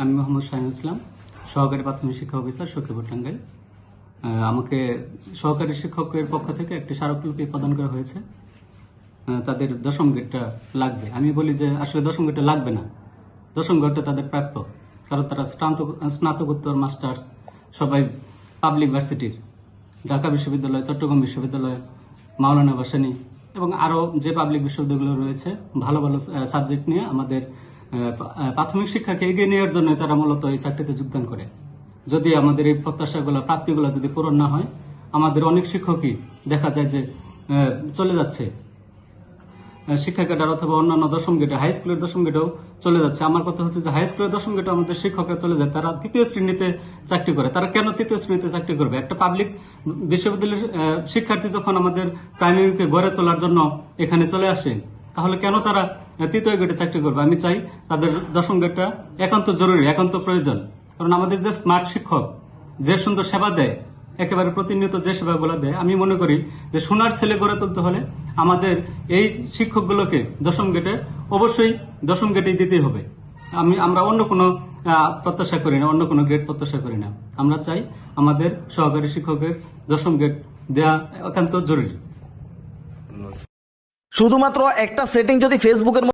আমি মোহাম্মদ শাহিন ইসলাম, সহকারী প্রাথমিক শিক্ষা অফিসার সখীপুর টাঙ্গাইল আমাকে সহকারী শিক্ষকের পক্ষ থেকে একটি স্মারকলিপি প্রদান করা হয়েছে। তাদের দশম গেটটা লাগবে। আমি বলি যে আসলে দশম গেটটা লাগবে না। দশম গেটটা তাদের প্রাপ্য, কারণ তারা স্নাতক, স্নাতকোত্তর, মাস্টার্স, সবাই পাবলিক ভার্সিটির। ঢাকা বিশ্ববিদ্যালয়, চট্টগ্রাম বিশ্ববিদ্যালয়, মাওলানা ভাসানী এবং আরও যে পাবলিক বিশ্ববিদ্যালয়গুলো রয়েছে, ভালো ভালো সাবজেক্ট নিয়ে আমাদের প্রাথমিক শিক্ষাকে এগিয়ে নেওয়ার জন্য তারা মূলত এই চাকরিতে যোগদান করে। যদি আমাদের এই প্রত্যাশাগুলো, প্রাপ্তিগুলো যদি পূরণ না হয়, আমাদের অনেক শিক্ষকই দেখা যায় যে চলে যাচ্ছে। শিক্ষা ক্যাডার অথবা অন্যান্য দশম গেটে, হাই স্কুলের দশম গেটেও চলে যাচ্ছে। আমার কথা হচ্ছে যে, হাই স্কুলের দশম গেটে আমাদের শিক্ষকরা চলে যায়। তারা তৃতীয় শ্রেণীতে চাকরি করে। তারা কেন তৃতীয় শ্রেণীতে চাকরি করবে? একটা পাবলিক বিশ্ববিদ্যালয়ের শিক্ষার্থী যখন আমাদের প্রাইমারিকে গড়ে তোলার জন্য এখানে চলে আসে তাহলে কেন তারা তৃতীয় গেটে চাকরি করবে? আমি চাই তাদের দশম গেটটা একান্ত জরুরি, একান্ত প্রয়োজন। কারণ আমাদের যে স্মার্ট শিক্ষক, যে সুন্দর সেবা দেয়, একেবারে প্রতিনিয়ত যে সেবাগুলো দেয়, আমি মনে করি যে সোনার ছেলে গড়ে তুলতে হলে আমাদের এই শিক্ষকগুলোকে দশম গেটে অবশ্যই দশম গেটেই দিতেই হবে। আমি, আমরা অন্য কোনো প্রত্যাশা করি না, অন্য কোনো গেট প্রত্যাশা করি না। আমরা চাই আমাদের সহকারী শিক্ষকের দশম গেট দেয়া একান্ত জরুরি। শুধুমাত্র একটা সেটিং যদি ফেসবুকের